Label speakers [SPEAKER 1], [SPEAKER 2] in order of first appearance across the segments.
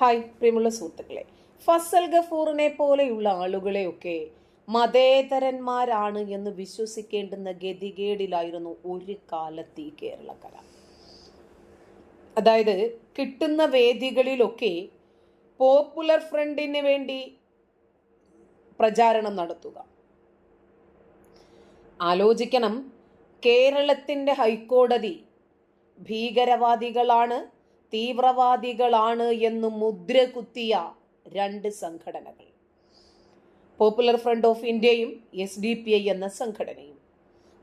[SPEAKER 1] Hi പ്രിയമുള്ള സുഹൃത്തുക്കളെ. ഫസൽ ഗഫൂറിനെ പോലെയുള്ള ആളുകളെയൊക്കെ മതേതരന്മാരാണ് എന്ന് വിശ്വസിക്കേണ്ടുന്ന ഗതികേടിലായിരുന്നു ഒരു കാലത്ത് ഈ കേരളക്കര അതായത് കിട്ടുന്ന വേദികളിലൊക്കെ പോപ്പുലർ ഫ്രണ്ടിന് വേണ്ടി പ്രചാരണം നടത്തുക. ആലോചിക്കണം കേരളത്തിന്റെ ഹൈക്കോടതി ഭീകരവാദികളാണ് തീവ്രവാദികളാണ് എന്ന് മുദ്ര കുത്തിയ രണ്ട് സംഘടനകൾ. പോപ്പുലർ ഫ്രണ്ട് ഓഫ് ഇന്ത്യയും എസ് ഡി പി ഐ എന്ന സംഘടനയും.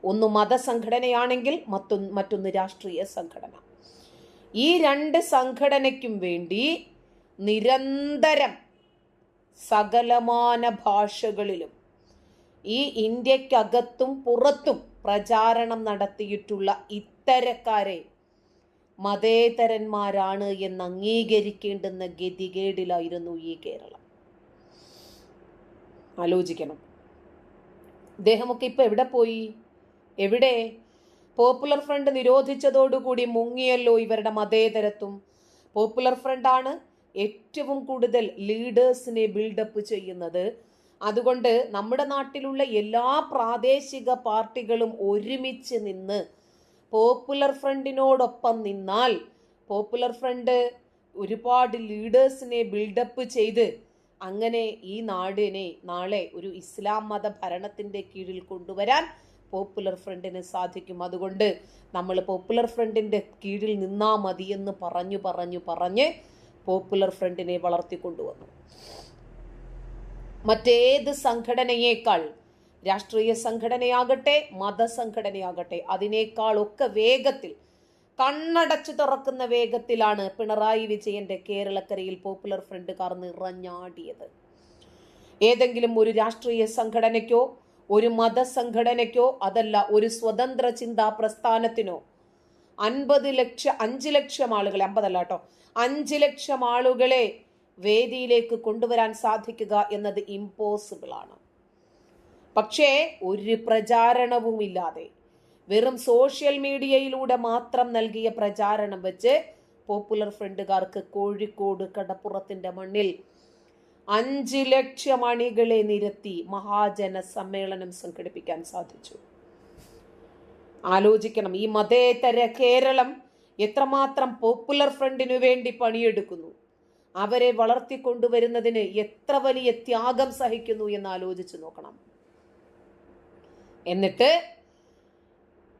[SPEAKER 1] ഒന്ന് മതസംഘടനയാണെങ്കിൽ മറ്റൊന്ന് മറ്റൊന്ന് രാഷ്ട്രീയ സംഘടന. ഈ രണ്ട് സംഘടനയ്ക്കും വേണ്ടി നിരന്തരം സകലമാന ഭാഷകളിലും ഈ ഇന്ത്യക്കകത്തും പുറത്തും പ്രചാരണം നടത്തിയിട്ടുള്ള ഇത്തരക്കാരെ മതേതരന്മാരാണ് എന്ന് അംഗീകരിക്കേണ്ടുന്ന ഗതികേടിലായിരുന്നു ഈ കേരളം. ആലോചിക്കണം. ഇദ്ദേഹമൊക്കെ ഇപ്പൊ എവിടെ പോയി? എവിടെ? പോപ്പുലർ ഫ്രണ്ട് നിരോധിച്ചതോടുകൂടി മുങ്ങിയല്ലോ ഇവരുടെ മതേതരത്വം. പോപ്പുലർ ഫ്രണ്ടാണ് ഏറ്റവും കൂടുതൽ ലീഡേഴ്സിനെ ബിൽഡപ്പ് ചെയ്യുന്നത്. അതുകൊണ്ട് നമ്മുടെ നാട്ടിലുള്ള എല്ലാ പ്രാദേശിക പാർട്ടികളും ഒരുമിച്ച് നിന്ന് പോപ്പുലർ ഫ്രണ്ടിനോടൊപ്പം നിന്നാൽ പോപ്പുലർ ഫ്രണ്ട് ഒരുപാട് ലീഡേഴ്സിനെ ബിൽഡപ്പ് ചെയ്ത് അങ്ങനെ ഈ നാടിനെ നാളെ ഒരു ഇസ്ലാം മത ഭരണത്തിന്റെ കീഴിൽ കൊണ്ടുവരാൻ പോപ്പുലർ ഫ്രണ്ടിന് സാധിക്കും. അതുകൊണ്ട് നമ്മൾ പോപ്പുലർ ഫ്രണ്ടിന്റെ കീഴിൽ നിന്നാ മതിയെന്ന് പറഞ്ഞു പറഞ്ഞു പറഞ്ഞ് പോപ്പുലർ ഫ്രണ്ടിനെ വളർത്തിക്കൊണ്ടുവന്നു. മറ്റേത് സംഘടനയേക്കാൾ രാഷ്ട്രീയ സംഘടനയാകട്ടെ മതസംഘടനയാകട്ടെ അതിനേക്കാളൊക്കെ വേഗത്തിൽ കണ്ണടച്ചു തുറക്കുന്ന വേഗത്തിലാണ് പിണറായി വിജയന്റെ കേരളക്കരയിൽ പോപ്പുലർ ഫ്രണ്ട് കാർ നിറഞ്ഞാടിയത്. ഏതെങ്കിലും ഒരു രാഷ്ട്രീയ സംഘടനയ്ക്കോ ഒരു മതസംഘടനയ്ക്കോ അതല്ല ഒരു സ്വതന്ത്ര ചിന്താ പ്രസ്ഥാനത്തിനോ അൻപത് ലക്ഷം അഞ്ച് ലക്ഷം ആളുകളെ അമ്പതല്ല കേട്ടോ അഞ്ച് ലക്ഷം ആളുകളെ വേദിയിലേക്ക് കൊണ്ടുവരാൻ സാധിക്കുക എന്നത് ഇമ്പോസിബിൾ ആണ്. പക്ഷേ ഒരു പ്രചാരണവുമില്ലാതെ വെറും സോഷ്യൽ മീഡിയയിലൂടെ മാത്രം നൽകിയ പ്രചാരണം വെച്ച് പോപ്പുലർ ഫ്രണ്ടുകാർക്ക് കോഴിക്കോട് കടപ്പുറത്തിന്റെ മണ്ണിൽ അഞ്ച് ലക്ഷം അണികളെ നിരത്തി മഹാജന സമ്മേളനം സംഘടിപ്പിക്കാൻ സാധിച്ചു. ആലോചിക്കണം ഈ മതേതര കേരളം എത്രമാത്രം പോപ്പുലർ ഫ്രണ്ടിനു വേണ്ടി പണിയെടുക്കുന്നു. അവരെ വളർത്തിക്കൊണ്ടുവരുന്നതിന് എത്ര വലിയ ത്യാഗം സഹിക്കുന്നു എന്ന് ആലോചിച്ച് നോക്കണം. എന്നിട്ട്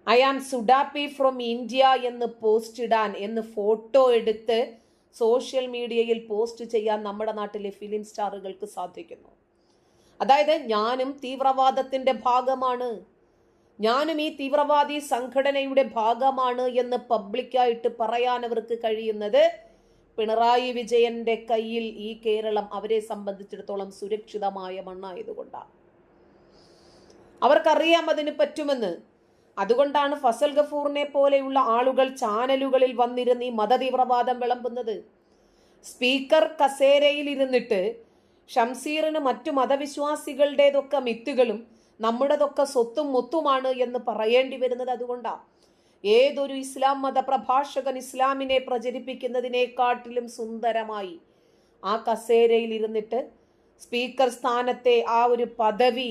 [SPEAKER 1] ഐ ആം സുഡാപ്പി ഫ്രം ഇന്ത്യ എന്ന് പോസ്റ്റ് ഇടാൻ എന്ന് ഫോട്ടോ എടുത്ത് സോഷ്യൽ മീഡിയയിൽ പോസ്റ്റ് ചെയ്യാൻ നമ്മുടെ നാട്ടിലെ ഫിലിം സ്റ്റാറുകൾക്ക് സാധിക്കുന്നു. അതായത് ഞാനും തീവ്രവാദത്തിന്റെ ഭാഗമാണ്. ഞാനും ഈ തീവ്രവാദി സംഘടനയുടെ ഭാഗമാണ് എന്ന് പബ്ലിക്കായിട്ട് പറയാൻ അവർക്ക് കഴിയുന്നത് പിണറായി വിജയന്റെ കയ്യിൽ ഈ കേരളം അവരെ സംബന്ധിച്ചിടത്തോളം സുരക്ഷിതമായ മണ്ണായതുകൊണ്ടാണ്. അവർക്കറിയാം അതിന് പറ്റുമെന്ന്. അതുകൊണ്ടാണ് ഫസൽ ഗഫൂറിനെ പോലെയുള്ള ആളുകൾ ചാനലുകളിൽ വന്നിരുന്ന് ഈ മതതീവ്രവാദം വിളമ്പുന്നത്. സ്പീക്കർ കസേരയിൽ ഇരുന്നിട്ട് ഷംസീറിന് മറ്റു മതവിശ്വാസികളുടേതൊക്കെ മിത്തുകളും നമ്മുടേതൊക്കെ സ്വത്തും മുത്തുമാണ് എന്ന് പറയേണ്ടി വരുന്നത് അതുകൊണ്ടാണ് ഏതൊരു ഇസ്ലാം മതപ്രഭാഷകൻ ഇസ്ലാമിനെ പ്രചരിപ്പിക്കുന്നതിനെക്കാട്ടിലും സുന്ദരമായി ആ കസേരയിൽ ഇരുന്നിട്ട് സ്പീക്കർ സ്ഥാനത്തെ ആ ഒരു പദവി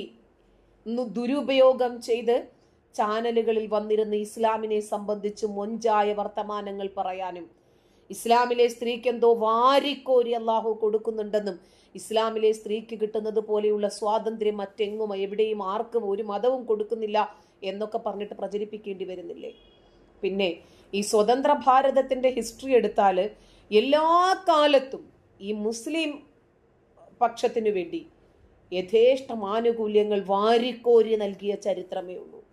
[SPEAKER 1] ദുരുപയോഗം ചെയ്ത് ചാനലുകളിൽ വന്നിരുന്ന ഇസ്ലാമിനെ സംബന്ധിച്ച് മൊഞ്ചായ വർത്തമാനങ്ങൾ പറയാനും ഇസ്ലാമിലെ സ്ത്രീക്ക് എന്തോ വാരിക്കോരി അള്ളാഹു കൊടുക്കുന്നുണ്ടെന്നും ഇസ്ലാമിലെ സ്ത്രീക്ക് കിട്ടുന്നത് പോലെയുള്ള സ്വാതന്ത്ര്യം മറ്റെങ്ങും എവിടെയും ആർക്കും ഒരു മതവും കൊടുക്കുന്നില്ല എന്നൊക്കെ പറഞ്ഞിട്ട് പ്രചരിപ്പിക്കേണ്ടി വരുന്നില്ലേ? പിന്നെ ഈ സ്വതന്ത്ര ഭാരതത്തിന്റെ ഹിസ്റ്ററി എടുത്താൽ എല്ലാ കാലത്തും ഈ മുസ്ലിം പക്ഷത്തിനു വേണ്ടി യഥേഷ്ടം ആനുകൂല്യങ്ങൾ വാരിക്കോരി നൽകിയ ചരിത്രമേ ഉള്ളൂ.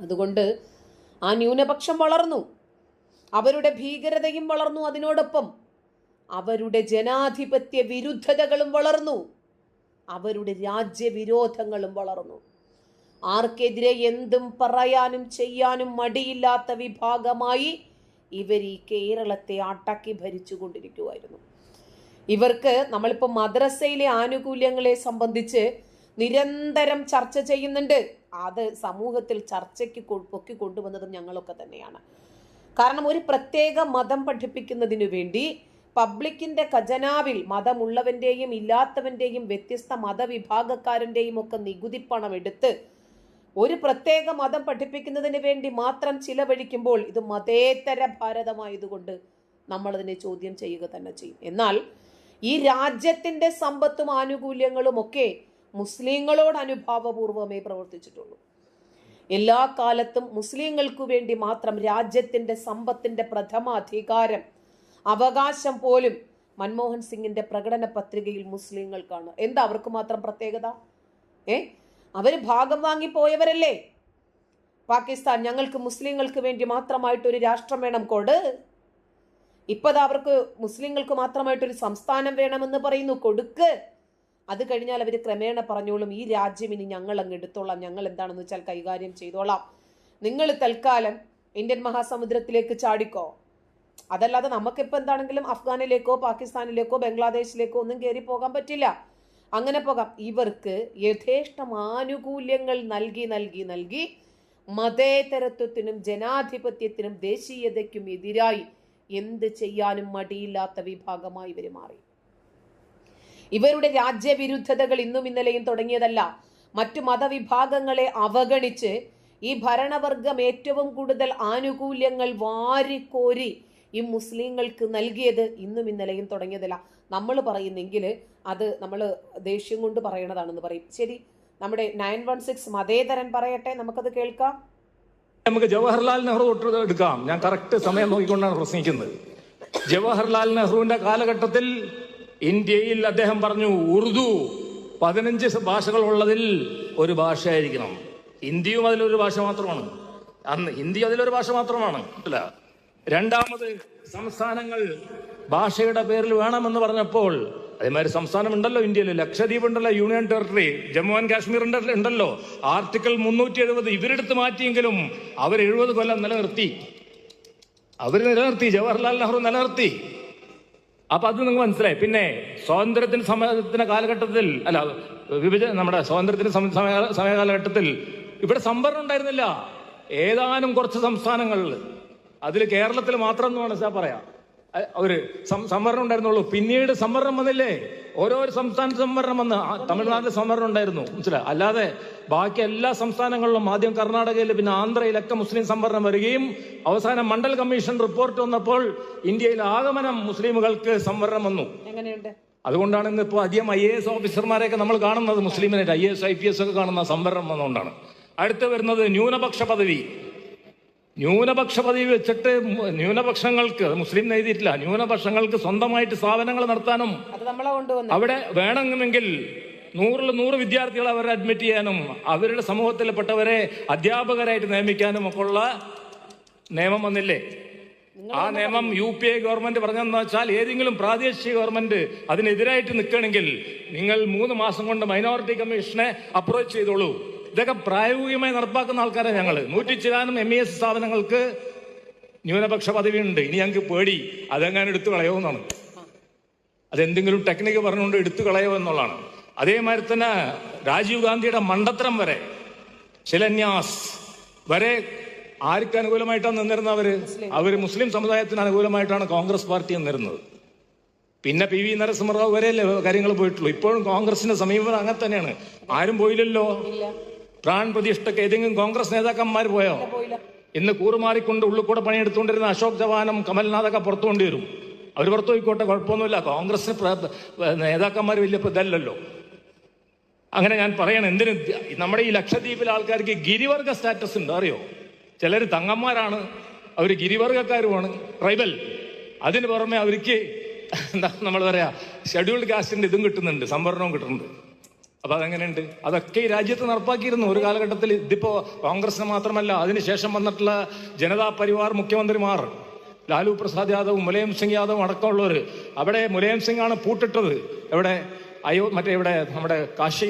[SPEAKER 1] അതുകൊണ്ട് ആ ന്യൂനപക്ഷം വളർന്നു. അവരുടെ ഭീകരതയും വളർന്നു. അതിനോടൊപ്പം അവരുടെ ജനാധിപത്യ വിരുദ്ധതകളും വളർന്നു. അവരുടെ രാജ്യവിരോധങ്ങളും വളർന്നു. ആർക്കെതിരെ എന്തും പറയാനും ചെയ്യാനും മടിയില്ലാത്ത വിഭാഗമായി ഇവർ ഈ കേരളത്തെ അടക്കി ഭരിച്ചുകൊണ്ടിരിക്കുമായിരുന്നു ഇവർക്ക് നമ്മളിപ്പോൾ മദ്രസയിലെ ആനുകൂല്യങ്ങളെ സംബന്ധിച്ച് നിരന്തരം ചർച്ച ചെയ്യുന്നുണ്ട്. അത് സമൂഹത്തിൽ ചർച്ചയ്ക്ക് പൊക്കി കൊണ്ടുവന്നതും ഞങ്ങളൊക്കെ തന്നെയാണ്. കാരണം ഒരു പ്രത്യേക മതം പഠിപ്പിക്കുന്നതിനു വേണ്ടി പബ്ലിക്കിന്റെ ഖജനാവിൽ മതമുള്ളവന്റെയും ഇല്ലാത്തവന്റെയും വ്യത്യസ്ത മതവിഭാഗക്കാരന്റെയും ഒക്കെ നികുതി പണം എടുത്ത് ഒരു പ്രത്യേക മതം പഠിപ്പിക്കുന്നതിന് വേണ്ടി മാത്രം ചിലവഴിക്കുമ്പോൾ ഇത് മതേതര ഭാരതമായതുകൊണ്ട് നമ്മളതിനെ ചോദ്യം ചെയ്യുക തന്നെ ചെയ്യും. എന്നാൽ ഈ രാജ്യത്തിന്റെ സമ്പത്തും ആനുകൂല്യങ്ങളും ഒക്കെ മുസ്ലിങ്ങളോട് അനുഭാവപൂർവമേ പ്രവർത്തിച്ചിട്ടുള്ളൂ. എല്ലാ കാലത്തും മുസ്ലിങ്ങൾക്ക് വേണ്ടി മാത്രം രാജ്യത്തിന്റെ സമ്പത്തിന്റെ പ്രഥമ അധികാരം അവകാശം പോലും മൻമോഹൻ സിംഗിന്റെ പ്രകടന പത്രികയിൽ മുസ്ലിങ്ങൾക്കാണ്. എന്താ അവർക്ക് മാത്രം പ്രത്യേകത? ഏ? അവർ ഭാഗം വാങ്ങി പോയവരല്ലേ? പാകിസ്ഥാൻ ഞങ്ങൾക്ക് മുസ്ലിങ്ങൾക്ക് വേണ്ടി മാത്രമായിട്ടൊരു രാഷ്ട്രം വേണം കൊട് ഇപ്പതാ അവർക്ക് മുസ്ലിങ്ങൾക്ക് മാത്രമായിട്ടൊരു സംസ്ഥാനം വേണമെന്ന് പറയുന്നു. കൊടുക്ക്. അത് കഴിഞ്ഞാൽ അവർ ക്രമേണ പറഞ്ഞോളും ഈ രാജ്യം ഇനി ഞങ്ങൾ അങ്ങ് എടുത്തോളാം. ഞങ്ങൾ എന്താണെന്ന് വെച്ചാൽ കൈകാര്യം ചെയ്തോളാം. നിങ്ങൾ തൽക്കാലം ഇന്ത്യൻ മഹാസമുദ്രത്തിലേക്ക് ചാടിക്കോ. അതല്ലാതെ നമുക്കിപ്പോൾ എന്താണെങ്കിലും അഫ്ഗാനിലേക്കോ പാകിസ്ഥാനിലേക്കോ ബംഗ്ലാദേശിലേക്കോ ഒന്നും കയറി പോകാൻ പറ്റില്ല. അങ്ങനെ പോകാം. ഇവർക്ക് യഥേഷ്ടം ആനുകൂല്യങ്ങൾ നൽകി നൽകി നൽകി മതേതരത്വത്തിനും ജനാധിപത്യത്തിനും ദേശീയതയ്ക്കും എതിരായി എന്ത് ചെയ്യാനും മടിയില്ലാത്ത വിഭാഗമായി ഇവർ മാറി. ഇവരുടെ രാജ്യവിരുദ്ധതകൾ ഇന്നും ഇന്നലെയും തുടങ്ങിയതല്ല മറ്റു മതവിഭാഗങ്ങളെ അവഗണിച്ച് ഈ ഭരണവർഗം ഏറ്റവും കൂടുതൽ ആനുകൂല്യങ്ങൾ വാരിക്കോരി ഈ മുസ്ലിങ്ങൾക്ക് നൽകിയത് ഇന്നും ഇന്നലെയും തുടങ്ങിയതല്ല. നമ്മൾ പറയുന്നെങ്കിൽ അത് നമ്മൾ ദേഷ്യം കൊണ്ട് പറയണതാണെന്ന് പറയും. ശരി നമ്മുടെ നയൻ വൺ സിക്സ് മതേതരൻ പറയട്ടെ നമുക്കത് കേൾക്കാം.
[SPEAKER 2] നമുക്ക് ജവഹർലാൽ നെഹ്റു തൊട്ട് എടുക്കാം. ഞാൻ കറക്റ്റ് സമയം നോക്കിക്കൊണ്ടാണ് പ്രസംഗിക്കുന്നത് ജവഹർലാൽ നെഹ്റുവിന്റെ കാലഘട്ടത്തിൽ ഇന്ത്യയിൽ അദ്ദേഹം പറഞ്ഞു ഉറുദു പതിനഞ്ച് ഭാഷകൾ ഉള്ളതിൽ ഒരു ഭാഷയായിരിക്കണം. ഹിന്ദിയും അതിലൊരു ഭാഷ മാത്രമാണ്. അന്ന് ഹിന്ദി അതിലൊരു ഭാഷ മാത്രമാണ്. അല്ല രണ്ടാമത് സംസ്ഥാനങ്ങൾ ഭാഷയുടെ പേരിൽ വേണമെന്ന് പറഞ്ഞപ്പോൾ അതേമാതിരി സംസ്ഥാനം ഉണ്ടല്ലോ ഇന്ത്യയിൽ. ലക്ഷദ്വീപ് ഉണ്ടല്ലോ union territory Jammu and Kashmir ഉണ്ടല്ലോ. ആർട്ടിക്കിൾ മുന്നൂറ്റി എഴുപത് ഇവരെടുത്ത് മാറ്റിയെങ്കിലും അവർ എഴുപത് കൊല്ലം നിലനിർത്തി. അവർ നിലനിർത്തി ജവഹർലാൽ നെഹ്റു നിലനിർത്തി. അപ്പൊ അത് നിങ്ങൾക്ക് മനസ്സിലായി. പിന്നെ സ്വാതന്ത്ര്യത്തിന് സമയത്തിന്റെ കാലഘട്ടത്തിൽ അല്ല വിഭജന നമ്മുടെ സ്വാതന്ത്ര്യത്തിന് സമയ- സമയകാലഘട്ടത്തിൽ ഇവിടെ സംവരണം ഉണ്ടായിരുന്നില്ല. ഏതാനും കുറച്ച് സംസ്ഥാനങ്ങളിൽ അതിൽ കേരളത്തിൽ മാത്രം എന്ന് സാർ പറയാം. അവർ സംവരണം ഉണ്ടായിരുന്നുള്ളൂ. പിന്നീട് സംവരണം വന്നില്ലേ? ഓരോ സംസ്ഥാന സംവരണം വന്ന്. തമിഴ്നാട്ടിൽ സംവരണം ഉണ്ടായിരുന്നു. മനസ്സിലായി അല്ലാതെ ബാക്കി എല്ലാ സംസ്ഥാനങ്ങളിലും ആദ്യം കർണാടകയിൽ പിന്നെ ആന്ധ്രയിലൊക്കെ മുസ്ലിം സംവരണം വരികയും അവസാനം മണ്ഡൽ കമ്മീഷൻ റിപ്പോർട്ട് വന്നപ്പോൾ ഇന്ത്യയിൽ ആഗമനം മുസ്ലിമുകൾക്ക് സംവരണം വന്നു.
[SPEAKER 1] എങ്ങനെയുണ്ട്?
[SPEAKER 2] അതുകൊണ്ടാണ് ഇന്ന് ഇപ്പോൾ അധികം ഐ എ എസ് ഓഫീസർമാരെയൊക്കെ നമ്മൾ കാണുന്നത് മുസ്ലിമിനായിട്ട്. I S I P S ഒക്കെ കാണുന്ന സംവരണം വന്നുകൊണ്ടാണ് അടുത്ത് വരുന്നത് ന്യൂനപക്ഷ പദവി. ന്യൂനപക്ഷ പദവി വെച്ചിട്ട് ന്യൂനപക്ഷങ്ങൾക്ക് മുസ്ലിം നേതിയിട്ടില്ല ന്യൂനപക്ഷങ്ങൾക്ക് സ്വന്തമായിട്ട് സ്ഥാപനങ്ങൾ നടത്താനും അവിടെ വേണമെങ്കിൽ നൂറിൽ നൂറ് വിദ്യാർത്ഥികളെ അവരെ അഡ്മിറ്റ് ചെയ്യാനും അവരുടെ സമൂഹത്തിൽപ്പെട്ടവരെ അധ്യാപകരായിട്ട് നിയമിക്കാനും ഒക്കെ ഉള്ള നിയമം വന്നില്ലേ? ആ നിയമം യു പി എ ഗവൺമെന്റ് പറഞ്ഞതെന്ന് വെച്ചാൽ ഏതെങ്കിലും പ്രാദേശിക ഗവൺമെന്റ് അതിനെതിരായിട്ട് നിൽക്കണമെങ്കിൽ നിങ്ങൾ മൂന്ന് മാസം കൊണ്ട് മൈനോറിറ്റി കമ്മീഷനെ അപ്രോച്ച് ചെയ്തോളൂ. ഇതൊക്കെ പ്രായോഗികമായി നടപ്പാക്കുന്ന ആൾക്കാരെ ഞങ്ങൾ നൂറ്റി ചിലാനും എം ഇ എസ് സ്ഥാപനങ്ങൾക്ക് ന്യൂനപക്ഷ പദവി ഉണ്ട് ഇനി ഞങ്ങൾക്ക് പേടി. അതെങ്ങനെ എടുത്തു കളയുമെന്നാണ്. അതെന്തെങ്കിലും ടെക്നിക്ക് പറഞ്ഞുകൊണ്ട് എടുത്തു കളയോ എന്നുള്ളതാണ് അതേമാതിരി തന്നെ രാജീവ് ഗാന്ധിയുടെ മണ്ടത്തരം വരെ ശിലന്യാസ് വരെ ആർക്ക് അനുകൂലമായിട്ടാണ് നിന്നിരുന്നത് അവർ? അവർ മുസ്ലിം സമുദായത്തിന് അനുകൂലമായിട്ടാണ് കോൺഗ്രസ് പാർട്ടി നിന്നിരുന്നത്. പിന്നെ പി വി നരസിംഹറാവു വരെയല്ലേ കാര്യങ്ങൾ പോയിട്ടുള്ളൂ. ഇപ്പോഴും കോൺഗ്രസിന്റെ സമീപനം അങ്ങനെ തന്നെയാണ്. ആരും പോയില്ലല്ലോ? പ്രാൺ പ്രതിഷ്ഠക്ക് ഏതെങ്കിലും കോൺഗ്രസ് നേതാക്കന്മാർ പോയോ? ഇന്ന് കൂറുമാറിക്കൊണ്ട് ഉള്ളിൽ കൂടെ പണിയെടുത്തുകൊണ്ടിരുന്ന അശോക് ചവാനും കമൽനാഥൊക്കെ പുറത്തു കൊണ്ടുവരും. അവർ പുറത്തു പോയിക്കോട്ടെ കുഴപ്പമൊന്നുമില്ല. കോൺഗ്രസിന് പ്ര- നേതാക്കന്മാർ വലിയ ഇതല്ലല്ലോ. അങ്ങനെ ഞാൻ പറയണം എന്തിന്? നമ്മുടെ ഈ ലക്ഷദ്വീപിലെ ആൾക്കാർക്ക് ഗിരിവർഗ സ്റ്റാറ്റസ് ഉണ്ട് അറിയോ? ചിലർ തങ്ങന്മാരാണ് അവർ ഗിരിവർഗക്കാരുമാണ്. ട്രൈബൽ അതിന് പുറമെ അവർക്ക് എന്താ നമ്മൾ പറയാ ഷെഡ്യൂൾഡ് കാസ്റ്റിന്റെ ഇതും കിട്ടുന്നുണ്ട് സംവരണവും കിട്ടുന്നുണ്ട്. അപ്പൊ അതെങ്ങനെയുണ്ട്? അതൊക്കെ ഈ രാജ്യത്ത് നടപ്പാക്കിയിരുന്നു. ഒരു കാലഘട്ടത്തിൽ ഇതിപ്പോ കോൺഗ്രസിന് മാത്രമല്ല അതിനുശേഷം വന്നിട്ടുള്ള ജനതാ പരിവാർ മുഖ്യമന്ത്രിമാർ ലാലു പ്രസാദ് യാദവും മുലയം സിംഗ് യാദവും അടക്കമുള്ളവർ അവിടെ മുലയം സിംഗ് ആണ് പൂട്ടിട്ടത്. എവിടെ? അയോ മറ്റേ ഇവിടെ നമ്മുടെ കാശി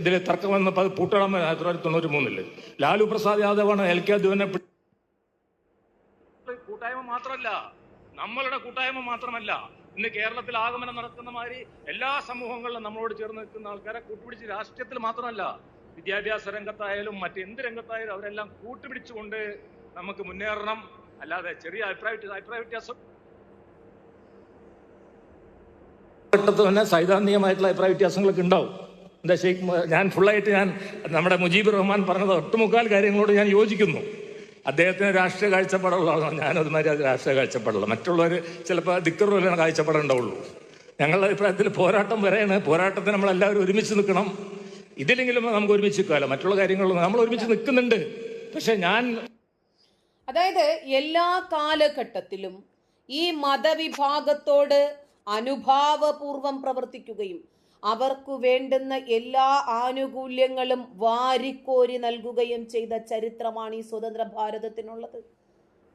[SPEAKER 2] ഇതിൽ തർക്കം വന്നപ്പോൾ അത് പൂട്ടണം ആയിരത്തി തൊള്ളായിരത്തി തൊണ്ണൂറ്റി മൂന്നിൽ ലാലു പ്രസാദ് യാദവാണ് എൽ കെ അദ്വനെ കൂട്ടായ്മ മാത്രമല്ല നമ്മളുടെ കൂട്ടായ്മ മാത്രമല്ല ഇന്ന് കേരളത്തിൽ ആഗമനം നടക്കുന്ന മാതിരി എല്ലാ സമൂഹങ്ങളിലും നമ്മളോട് ചേർന്ന് നിൽക്കുന്ന ആൾക്കാരെ കൂട്ടുപിടിച്ച് രാഷ്ട്രീയത്തിൽ മാത്രമല്ല വിദ്യാഭ്യാസ രംഗത്തായാലും മറ്റെന്ത് രംഗത്തായാലും അവരെല്ലാം കൂട്ടുപിടിച്ചുകൊണ്ട് നമുക്ക് മുന്നേറണം. അല്ലാതെ ചെറിയ അഭിപ്രായ അഭിപ്രായ വ്യത്യാസം. തന്നെ സൈദ്ധാന്തികമായിട്ടുള്ള അഭിപ്രായ വ്യത്യാസങ്ങളൊക്കെ ഉണ്ടാവും. എന്താ ശരി ഞാൻ ഫുള്ളായിട്ട് ഞാൻ നമ്മുടെ മുജീബ് റഹ്മാൻ പറഞ്ഞത് ഒട്ടുമുക്കാൽ കാര്യങ്ങളോട് ഞാൻ യോജിക്കുന്നു. അദ്ദേഹത്തിന് രാഷ്ട്രീയ കാഴ്ചപ്പാടുള്ളതാണോ ഞാനത് മാതിരി രാഷ്ട്രീയ കാഴ്ചപ്പാടുള്ള മറ്റുള്ളവർ ചിലപ്പോൾ ദിക്കറുള്ള കാഴ്ചപ്പാടുണ്ടാവുള്ളൂ ഞങ്ങളുടെ അഭിപ്രായത്തിൽ പോരാട്ടം വരെയാണ്. പോരാട്ടത്തിന് നമ്മളെല്ലാവരും ഒരുമിച്ച് നിൽക്കണം. ഇതിലെങ്കിലും നമുക്ക് ഒരുമിച്ച് നിൽക്കാമല്ലോ. മറ്റുള്ള കാര്യങ്ങളിലും നമ്മൾ ഒരുമിച്ച് നിൽക്കുന്നുണ്ട്. പക്ഷെ ഞാൻ
[SPEAKER 1] അതായത് എല്ലാ കാലഘട്ടത്തിലും ഈ മതവിഭാഗത്തോട് അനുഭാവപൂർവം പ്രവർത്തിക്കുകയും അവർക്കു വേണ്ടുന്ന എല്ലാ ആനുകൂല്യങ്ങളും വാരിക്കോരി നൽകുകയും ചെയ്ത ചരിത്രമാണ് ഈ സ്വതന്ത്ര ഭാരതത്തിനുള്ളത്.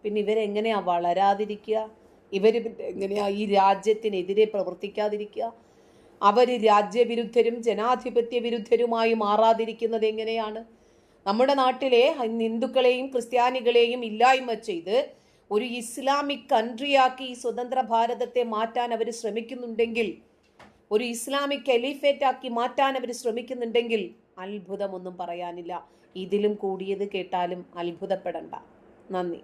[SPEAKER 1] പിന്നെ ഇവരെങ്ങനെയാ വളരാതിരിക്കുക? ഇവർ എങ്ങനെയാ ഈ രാജ്യത്തിനെതിരെ പ്രവർത്തിക്കാതിരിക്കുക? അവർ രാജ്യവിരുദ്ധരും ജനാധിപത്യ വിരുദ്ധരുമായി മാറാതിരിക്കുന്നത് എങ്ങനെയാണ്? നമ്മുടെ നാട്ടിലെ ഹിന്ദുക്കളെയും ക്രിസ്ത്യാനികളെയും ഇല്ലായ്മ ചെയ്ത് ഒരു ഇസ്ലാമിക് കൺട്രിയാക്കി ഈ സ്വതന്ത്ര ഭാരതത്തെ മാറ്റാൻ അവർ ശ്രമിക്കുന്നുണ്ടെങ്കിൽ ഒരു ഇസ്ലാമിക് കലീഫേറ്റ് ആക്കി മാറ്റാൻ അവർ ശ്രമിക്കുന്നുണ്ടെങ്കിൽ അത്ഭുതമൊന്നും പറയാനില്ല. ഇതിലും കൂടിയത് കേട്ടാലും അത്ഭുതപ്പെടണ്ട. നന്ദി.